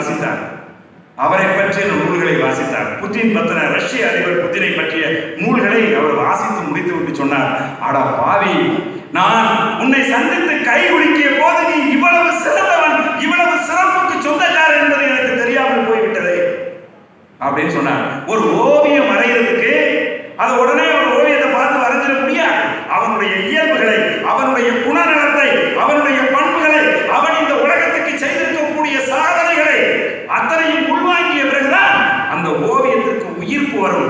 வாசித்தார். அவரை பற்றிய நூல்களை வாசித்தார். புத்தின் பத்தின ரஷ்ய அதிபர் புத்தினை பற்றிய நூல்களை அவர் வாசித்து முடித்து விட்டு சொன்னார். அட பாவி நான் உன்னை சந்தித்து கை குலுக்கிய போது நீ இவ்வளவு சிறந்தவன் இவ்வளவு சிறப்புக்கு சொந்தக்காரன் என்பது எனக்கு தெரியாமல் போய்விட்டது. அப்படின்னு சொன்னார். ஒரு ஓவியம் வரைகிறதுக்கு அதை உடனே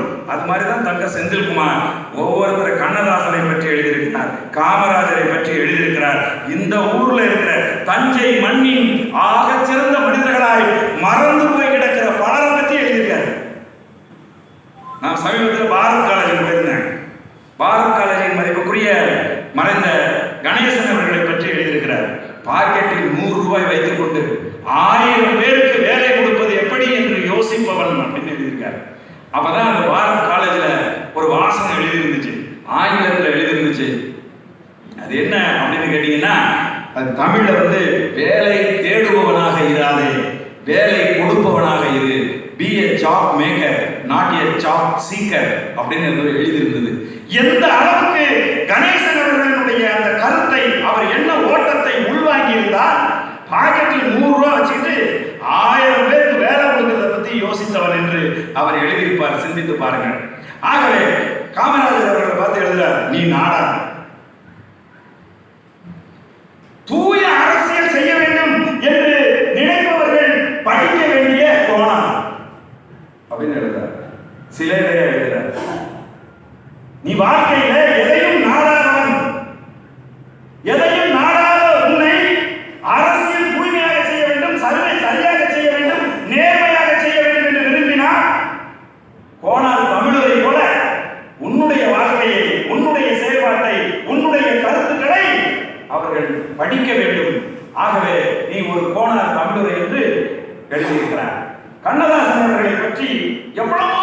வரும். அது மாதிரி தான் தங்க செந்தில்குமார் ஒவ்வொருத்தர் கண்ணதாசனை பற்றி எழுதியிருக்கிறார் காமராஜரை பற்றி எழுதியிருக்கிறார். இந்த ஊர்ல இருக்கிற தஞ்சை மண்ணின் ஆக சிறந்த மனிதர்களாய் மறந்து போய் கிடக்கிற பலரை பற்றி எழுதியிருக்காரு. நான் சமீபத்தில் பாரத் காலேஜில் போயிருந்தேன். பாரத் காலேஜின் மதிப்புக்குரிய மறைந்த கணேசன் அவர்களை பற்றி எழுதியிருக்கிறார். பாக்கெட்டில் நூறு ரூபாய் வைத்துக் கொண்டு ஆயிரம் பேருக்கு வேலை கொடுப்பது எப்படி என்று யோசிப்பவன் அப்படின்னு எழுதியிருக்கார். அப்பதான் அந்த பாரத் காலேஜில் ஒரு வாசகம் எழுதியிருந்துச்சு ஆங்கிலத்தில் எழுதியிருந்துச்சு அது என்ன அப்படின்னு கேட்டீங்கன்னா அது தமிழ்ல வந்து வேலை தேடுபவனாக இராதே வேலை கொடுப்பவனாக இரு. Be a job maker not a job seeker அப்படின்னு எழுதியிருந்தது எந்த அளவுக்கு கணேசன் அவர்கள் அந்த கருத்தை அவர் என்ன ஓட்டத்தை உள்வாங்கி இருந்தார் பாக்கெட்டில் நூறு ரூபாய் வச்சுக்கிட்டு ஆயிரம் பேருக்கு வேலை கொடுக்கறத பத்தி யோசித்தவன் என்று அவர் எழுதியிருப்பார் சிந்தித்து பாருங்க ஆகவே காமராஜர் அவர்களை பார்த்து எழுதுறார் நீ நாடா. தூய அரசியல் செய்ய வேண்டும் என்று நினைப்பவர்கள் படிக்க வேண்டிய கோணம். அப்படின்னு எழுதுறார் சிலையிலேயே எழுதுறார் நீ வாழ்க்கை எதையும் நாடாதவன் எதையும் நாடாத உன்னை அரசியல் தூய்மையாக செய்ய வேண்டும் சர்வை சரியாக செய்ய வேண்டும் நேர்மையாக செய்ய வேண்டும் என்று விரும்பினார் கோணாது தமிழரை போல உன்னுடைய வாழ்க்கையை உன்னுடைய செயல்பாட்டை உன்னுடைய கருத்துக்களை அவர்கள் படிக்க வேண்டும். ஆகவே நீ ஒரு கோணார் தமிழரை என்று எழுதியிருக்கிறார். கண்ணதாசன் அவர்களை பற்றி எவ்வளவோ